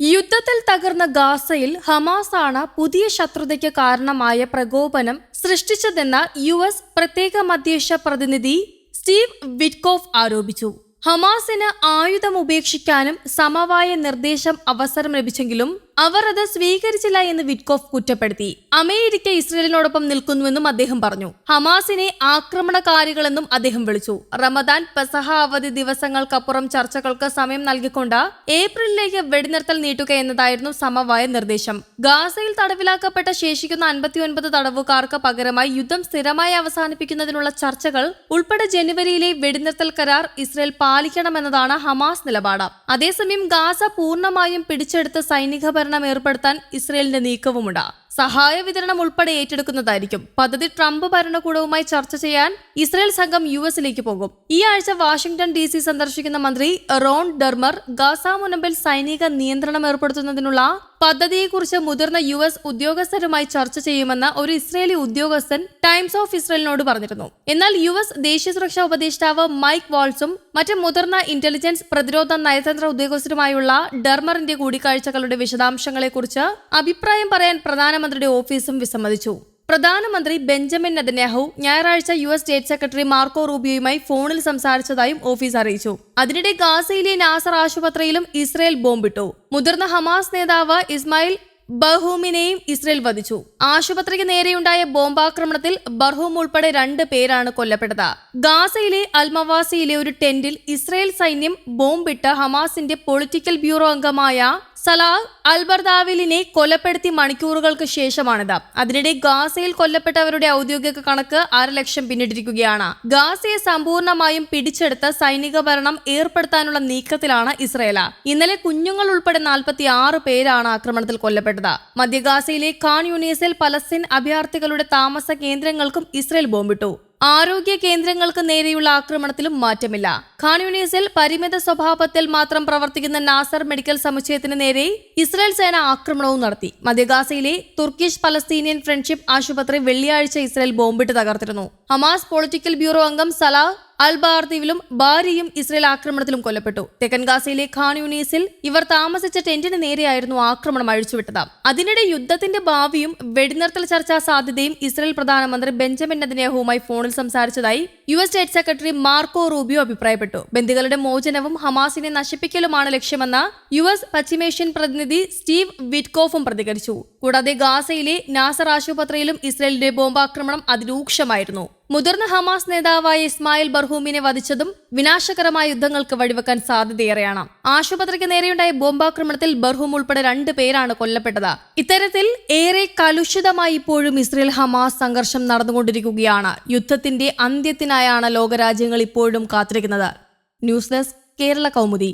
യുദ്ധത്തിൽ തകർന്ന ഗാസയിൽ ഹമാസ് ആണ് പുതിയ ശത്രുതയ്ക്ക് കാരണമായ പ്രകോപനം സൃഷ്ടിച്ചതെന്ന് യു എസ് പ്രത്യേക മധ്യേഷ്യ പ്രതിനിധി സ്റ്റീവ് വിറ്റ്കോഫ് ആരോപിച്ചു. ഹമാസിന് ആയുധം ഉപേക്ഷിക്കാനും സമവായ നിർദ്ദേശം അവസരം ലഭിച്ചെങ്കിലും അവർ അത് സ്വീകരിച്ചില്ല എന്ന് വിറ്റ്കോഫ് കുറ്റപ്പെടുത്തി. അമേരിക്ക ഇസ്രയേലിനോടൊപ്പം നിൽക്കുന്നുവെന്നും അദ്ദേഹം പറഞ്ഞു. ഹമാസിനെ ആക്രമണകാരികളെന്നും അദ്ദേഹം വിളിച്ചു. റമദാൻ പെസഹ അവധി ദിവസങ്ങൾക്കപ്പുറം ചർച്ചകൾക്ക് സമയം നൽകിക്കൊണ്ട് ഏപ്രിലിലേക്ക് വെടിനിർത്തൽ നീട്ടുക എന്നതായിരുന്നു സമവായ നിർദ്ദേശം. ഗാസയിൽ തടവിലാക്കപ്പെട്ട ശേഷിക്കുന്ന അൻപത്തിയൊൻപത് തടവുകാർക്ക് പകരമായി യുദ്ധം സ്ഥിരമായി അവസാനിപ്പിക്കുന്നതിനുള്ള ചർച്ചകൾ ഉൾപ്പെടെ ജനുവരിയിലെ വെടിനിർത്തൽ കരാർ ഇസ്രയേൽ പാലിക്കണമെന്നതാണ് ഹമാസ് നിലപാട്. അതേസമയം ഗാസ പൂർണമായും പിടിച്ചെടുത്ത സൈനിക ഭരണം ഏർപ്പെടുത്താൻ ഇസ്രയേലിന്റെ നീക്കവുമുണ്ട്. സഹായ വിതരണം ഉൾപ്പെടെ ഏറ്റെടുക്കുന്നതായിരിക്കും. പദ്ധതി ട്രംപ് ഭരണകൂടവുമായി ചർച്ച ചെയ്യാൻ ഇസ്രയേൽ സംഘം യു എസിലേക്ക് പോകും. ഈ ആഴ്ച വാഷിംഗ്ടൺ ഡി സി സന്ദർശിക്കുന്ന മന്ത്രി റോൺ ഡെർമർ ഗാസ മുനമ്പിൽ സൈനിക നിയന്ത്രണം ഏർപ്പെടുത്തുന്നതിനുള്ള പദ്ധതിയെക്കുറിച്ച് മുതിർന്ന യു എസ് ഉദ്യോഗസ്ഥരുമായി ചർച്ച ചെയ്യുമെന്ന് ഒരു ഇസ്രയേലി ഉദ്യോഗസ്ഥൻ ടൈംസ് ഓഫ് ഇസ്രയേലിനോട് പറഞ്ഞിരുന്നു. എന്നാൽ യു എസ് ദേശീയ സുരക്ഷാ ഉപദേഷ്ടാവ് മൈക്ക് വാൾസും മറ്റ് മുതിർന്ന ഇന്റലിജൻസ് പ്രതിരോധ നയതന്ത്ര ഉദ്യോഗസ്ഥരുമായുള്ള ഡെർമറിന്റെ കൂടിക്കാഴ്ചകളുടെ വിശദാംശങ്ങളെക്കുറിച്ച് അഭിപ്രായം പറയാൻ പ്രധാനമന്ത്രിയുടെ ഓഫീസും വിസമ്മതിച്ചു. പ്രധാനമന്ത്രി ബെഞ്ചമിൻ നദന്യാഹു ഞായറാഴ്ച U S state secretary Marco റൂബിയോയുമായി ഫോണിൽ സംസാരിച്ചതായും ഓഫീസ് അറിയിച്ചു. അതിനിടെ ഗാസയിലെ നാസർ ആശുപത്രിയിലും ഇസ്രയേൽ ബോംബിട്ടു. മുതിർന്ന ഹമാസ് നേതാവ് ഇസ്മായിൽ ബർഹൂമിനെയും ഇസ്രയേൽ വധിച്ചു. ആശുപത്രിക്ക് നേരെയുണ്ടായ ബോംബാക്രമണത്തിൽ ബർഹൂം ഉൾപ്പെടെ രണ്ട് പേരാണ് കൊല്ലപ്പെട്ടത്. ഗാസയിലെ അൽമവാസിയിലെ ഒരു ടെന്റിൽ ഇസ്രയേൽ സൈന്യം ബോംബിട്ട് ഹമാസിന്റെ പൊളിറ്റിക്കൽ ബ്യൂറോ അംഗമായ സലാഹ് അൽബർദാവിലിനെ കൊലപ്പെടുത്തി മണിക്കൂറുകൾക്ക് ശേഷമാണിത്. അതിനിടെ ഗാസയിൽ കൊല്ലപ്പെട്ടവരുടെ ഔദ്യോഗിക കണക്ക് അര ലക്ഷം പിന്നിട്ടിരിക്കുകയാണ്. ഗാസയെ സമ്പൂർണമായും പിടിച്ചെടുത്ത് സൈനിക ഭരണം ഏർപ്പെടുത്താനുള്ള നീക്കത്തിലാണ് ഇസ്രയേൽ ഇന്നലെ കുഞ്ഞുങ്ങൾ ഉൾപ്പെടെ നാൽപ്പത്തി ആറ് പേരാണ് ആക്രമണത്തിൽ കൊല്ലപ്പെട്ടത്. മധ്യഗാസയിലെ ഖാൻ യൂണിയസിൽ പലസ്തീൻ അഭയാർത്ഥികളുടെ താമസ കേന്ദ്രങ്ങൾക്കും ഇസ്രയേൽ ബോംബിട്ടു. ആരോഗ്യ കേന്ദ്രങ്ങൾക്ക് നേരെയുള്ള ആക്രമണത്തിലും മാറ്റമില്ല. ഖാൻ യൂണിയസിൽ പരിമിത സ്വഭാവത്തിൽ മാത്രം പ്രവർത്തിക്കുന്ന നാസർ മെഡിക്കൽ സമുച്ചയത്തിന് നേരെ ഇസ്രായേൽ സേന ആക്രമണവും നടത്തി. മധ്യഗാസയിലെ തുർക്കിഷ് പലസ്തീനിയൻ ഫ്രണ്ട്ഷിപ്പ് ആശുപത്രി വെള്ളിയാഴ്ച ഇസ്രായേൽ ബോംബിട്ട് തകർത്തിരുന്നു. ഹമാസ് പൊളിറ്റിക്കൽ ബ്യൂറോ അംഗം സലാ അൽ ബാർദീവിലും ബാരിയും ഇസ്രായേൽ ആക്രമണത്തിലും കൊല്ലപ്പെട്ടു. തെക്കൻ ഗാസയിലെ ഖാൻ യൂണീസിൽ ഇവർ താമസിച്ച ടെന്റിന് നേരെയായിരുന്നു ആക്രമണം അഴിച്ചുവിട്ടത്. അതിനിടെ യുദ്ധത്തിന്റെ ഭാവിയും വെടിനിർത്തൽ ചർച്ചാ സാധ്യതയും ഇസ്രായേൽ പ്രധാനമന്ത്രി ബെഞ്ചമിൻ നെതന്യാഹുവുമായി ഫോണിൽ സംസാരിച്ചതായി U S state secretary Marco Rubio അഭിപ്രായപ്പെട്ടു. ബന്ദികളുടെ മോചനവും ഹമാസിനെ നശിപ്പിക്കലുമാണ് ലക്ഷ്യമെന്ന യു എസ് പശ്ചിമേഷ്യൻ പ്രതിനിധി സ്റ്റീവ് വിറ്റ്കോഫും പ്രതികരിച്ചു. കൂടാതെ ഗാസയിലെ നാസർ ആശുപത്രിയിലും ഇസ്രയേലിന്റെ ബോംബാക്രമണം അതിരൂക്ഷമായിരുന്നു. മുതിർന്ന ഹമാസ് നേതാവായ ഇസ്മായിൽ ബർഹൂമിനെ വധിച്ചതും വിനാശകരമായ യുദ്ധങ്ങൾക്ക് വഴിവെക്കാൻ സാധ്യതയേറെയാണ്. ആശുപത്രിക്ക് നേരെയുണ്ടായ ബോംബാക്രമണത്തിൽ ബർഹൂം ഉൾപ്പെടെ രണ്ട് പേരാണ് കൊല്ലപ്പെട്ടത്. ഇത്തരത്തിൽ ഏറെ കലുഷിതമായി ഇപ്പോഴും ഇസ്രയേൽ ഹമാസ് സംഘർഷം നടന്നുകൊണ്ടിരിക്കുകയാണ്. യുദ്ധത്തിന്റെ അന്ത്യത്തിനായാണ് ലോകരാജ്യങ്ങൾ ഇപ്പോഴും കാത്തിരിക്കുന്നത്. News desk Kerala Kaumudi.